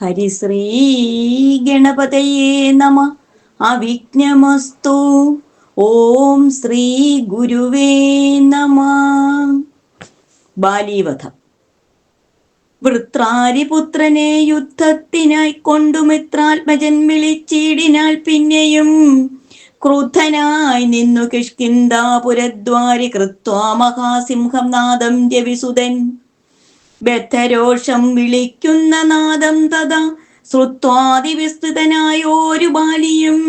ഹരിശ്രീ ഗണപതയേ നമ. അവിഘ്നമസ്തു. ഓം ശ്രീ ഗുരുവേ നമ. ബാലീവധം. വൃത്രാരിപുത്രനെ യുദ്ധത്തിനായി കൊണ്ടു മിത്രാത്മജൻ വിളിച്ചിടിനാൽ പിന്നെയും ക്രുദ്ധനായി നിന്നു കിഷ്കിന്ദാപുരദ്വാരി കൃത്വാ മഹാസിംഹം നാദം ജവിസുതൻ ബദ്ധരോഷം വിളിക്കുന്ന നാദം തഥാ. ശ്രുത്വാതിവിസ്തൃതനായോരു ബാലിയും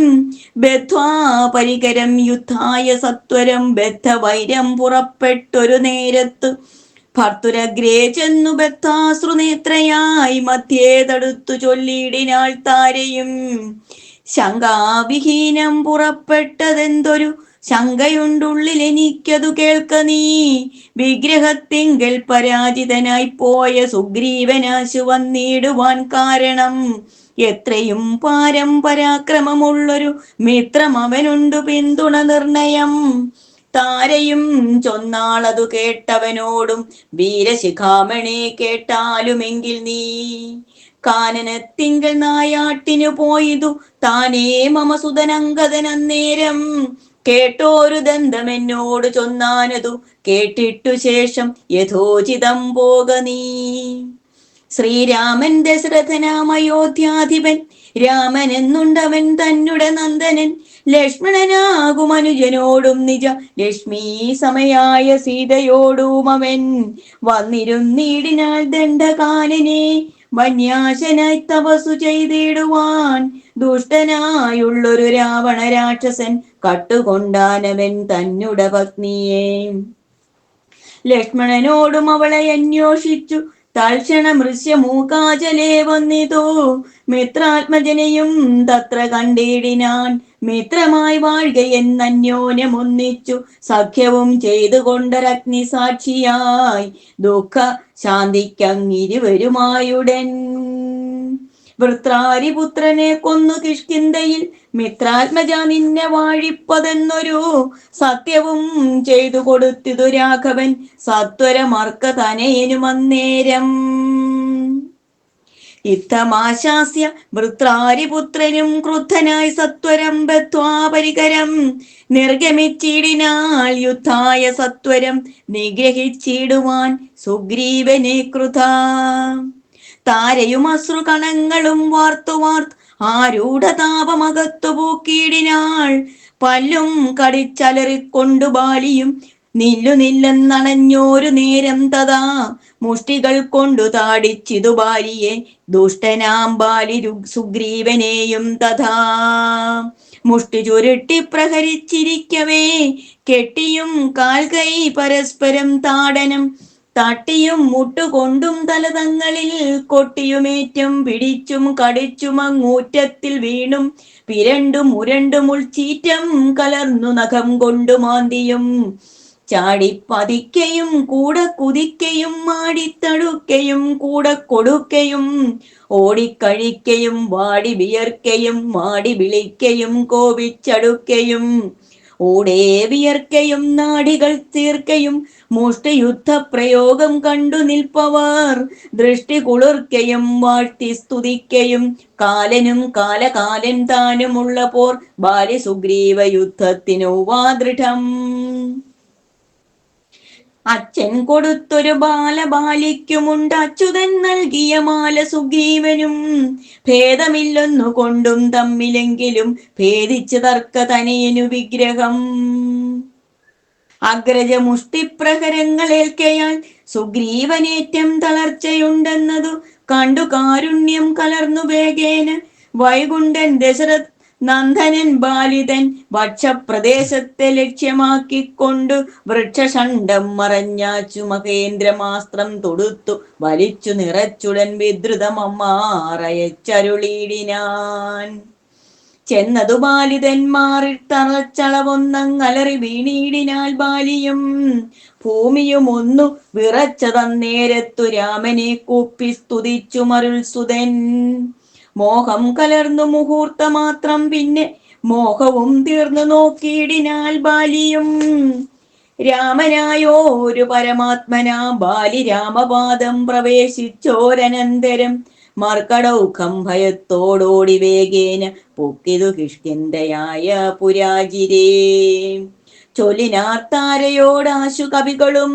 ബദ്ധ്വാ പരികരം യുദ്ധായ സത്വരം ബദ്ധവൈരം പുറപ്പെട്ടൊരു നേരത്ത്. ഭർത്തുരഗ്രേ ചെന്നു ബദ്ധാശ്രുനേത്രയായി മധ്യേ തടുത്തു ചൊല്ലിയിടിനാൾ താരയും. ശങ്കാവിഹീനം പുറപ്പെട്ടതെന്തൊരു ശങ്കയുണ്ടുള്ളിൽ എനിക്കതു കേൾക്ക നീ. വിഗ്രഹത്തിങ്കൽ പരാജിതനായി പോയ സുഗ്രീവനാശു വന്നിടുവാൻ കാരണം. എത്രയും പാരം പരാക്രമമുള്ളൊരു മിത്രം അവനുണ്ടു പിന്തുണ നിർണയം. താരയും ചൊന്നാളതു കേട്ടവനോടും വീരശിഖാമണി കേട്ടാലുമെങ്കിൽ നീ. കാനനത്തിങ്കൽ നായാട്ടിനു പോയിതു താനേ മമ സുതനങ്കതനന്നേരം കേട്ടോരു ദന്തമെന്നോട് ചൊന്നാനതു കേട്ടിട്ടു ശേഷം യഥോചിതം പോക നീ. ശ്രീരാമൻ ദശരഥനാമയോധ്യാധിപൻ രാമൻ എന്നുണ്ടവൻ തന്നുടെ നന്ദനൻ ലക്ഷ്മണനാകും അനുജനോടും നിജ ലക്ഷ്മി സമയായ സീതയോടും അവൻ. വന്നിരുന്നീടിനാൽ ദണ്ഡകാനനെ വന്യാശനായി തപസ്സു ചെയ്തിടുവാൻ ദുഷ്ടനായുള്ളൊരു രാവണ രാക്ഷസൻ കട്ടുകൊണ്ടാനവൻ തന്നുട പത്നിയെ ലക്ഷ്മണനോടും അവളെ അന്വേഷിച്ചു. തൽക്ഷണ മൃശ്യമൂകാചലേ വന്നിതോ. മിത്രാത്മജനെയും തത്ര കണ്ടിടിനാൻ മിത്രമായി വാഴുക എന്നന്യോന്യമൊന്നിച്ചു സഖ്യവും ചെയ്തുകൊണ്ടൊരഗ്നി സാക്ഷിയായി ദുഃഖ ശാന്തിക്കങ്ങിരുവരുമായുടൻ വൃത്രാരിപുത്രനെ കൊന്നു കിഷ്കിന്തയിൽ മിത്രാത്മജ നിന്നെ വാഴിപ്പതെന്നൊരു സത്യവും ചെയ്തു കൊടുത്തിതു രാഘവൻ. സത്വരമർക്ക തനയനുമന്നേരം ഇത്തമാശാസ്യ വൃത്രാരിപുത്രനും ക്രുദ്ധനായി സത്വരം ബത്വാപരികരം നിർഗമിച്ചിടിനാൾ യുദ്ധായ സത്വരം നിഗ്രഹിച്ചിടുവാൻ സുഗ്രീവനെ കൃത. താരയും അശ്രുകണങ്ങളും വാർത്തു വാർത്ത് ആരൂഢതാപമകത്തു പല്ലും കടിച്ചലറിക്കൊണ്ടു ബാലിയും നില്ലു നില്ലെന്നണഞ്ഞോരു നേരം തഥാ മുഷ്ടികൾ കൊണ്ടു താടിച്ചിതു ബാലിയെ ദുഷ്ടനാം ബാലി സുഗ്രീവനെയും തഥാ. മുഷ്ടി ചുരുട്ടി പ്രഹരിച്ചിരിക്കവേ കെട്ടിയും കാൽകൈ പരസ്പരം താടനം തട്ടിയും മുട്ടുകൊണ്ടും തലതങ്ങളിൽ കൊട്ടിയുമേറ്റും പിടിച്ചും കടിച്ചും അങ്ങൂറ്റത്തിൽ വീണും പിരണ്ടും ഉരണ്ടും ഉൾച്ചീറ്റം കലർന്നു നഖം കൊണ്ടു മാന്തിയും. ചാടിപ്പതിക്കയും കൂടെ കുതിക്കയും മാടിത്തടുക്കയും കൂടെ കൊടുക്കയും ഓടിക്കഴിക്കയും വാടി വിയർക്കയും മാടി വിളിക്കയും കോപിച്ചടുക്കയും ഓടേ വിയർക്കയും നാടികൾ തീർക്കയും മുഷ്ടിയുദ്ധ പ്രയോഗം കണ്ടു നിൽപ്പവർ. ദൃഷ്ടി കുളിർക്കയും വാഴ്ത്തി സ്തുതിക്കയും കാലനും കാലകാലൻ താനുമുള്ള പോർ ബാല്യ സുഗ്രീവ യുദ്ധത്തിനു വാദൃഢം അച്ഛൻ കൊടുത്തൊരു ബാലബാലിക്കുമുണ്ട്. അച്യുതൻ നൽകിയ മാല സുഗ്രീവനും ഭേദമില്ലൊന്നു കൊണ്ടും തമ്മിലെങ്കിലും ഭേദിച്ച് തർക്ക തനയനു വിഗ്രഹം. അഗ്രജ മുഷ്ടിപ്രഹരങ്ങളേൽക്കയാൽ സുഗ്രീവനേറ്റം തളർച്ചയുണ്ടെന്നതു കണ്ടു കാരുണ്യം കലർന്നു വേഗേന. വൈകുണ്ഠൻ ദശരഥ് നന്ദനൻ ബാലിതൻ വക്ഷപ്രദേശത്തെ ലക്ഷ്യമാക്കിക്കൊണ്ടു വൃക്ഷഷണ്ഡം മറഞ്ഞാച്ചു മഹേന്ദ്രമാസ്ത്രം തൊടുത്തു വലിച്ചു നിറച്ചുടൻ വിദ്രുതമമ്മാറയച്ചരുളിയിടിനാൻ ചെന്നതു ബാലിതന്മാറിൽ തറച്ചളവൊന്നങ്ങലറി വീണീടിനാൽ ബാലിയും ഭൂമിയും ഒന്നു വിറച്ചതന്നേരത്തു രാമനെ കൂപ്പി സ്തുതിച്ചു മരുൾ സുതൻ. മോഹം കലർന്നു മുഹൂർത്തമാത്രം പിന്നെ മോഹവും തീർന്നു നോക്കിയിടിനാൽ ബാലിയും. രാമനായോ ഒരു പരമാത്മനാ ബാലി രാമപാദം പ്രവേശിച്ചോരനന്തരം മർക്കടൗഖം ഭയത്തോടോടി വേഗേന പൊക്കിതു കിഷ്കിന്തയായ പുരാജിരേ. ചൊല്ലിനാർത്താരയോടാശു കവികളും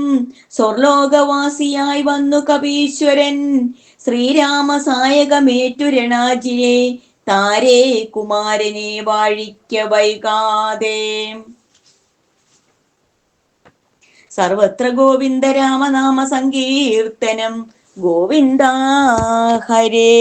സ്വർലോകവാസിയായി വന്നു കപീശ്വരൻ. ശ്രീരാമസായകമേറ്റു രണാജിയെ താരേ കുമാരനെ വാഴിക്ക വൈകാതെ. സർവത്ര ഗോവിന്ദ രാമനാമ സങ്കീർത്തനം ഗോവിന്ദ ഹരേ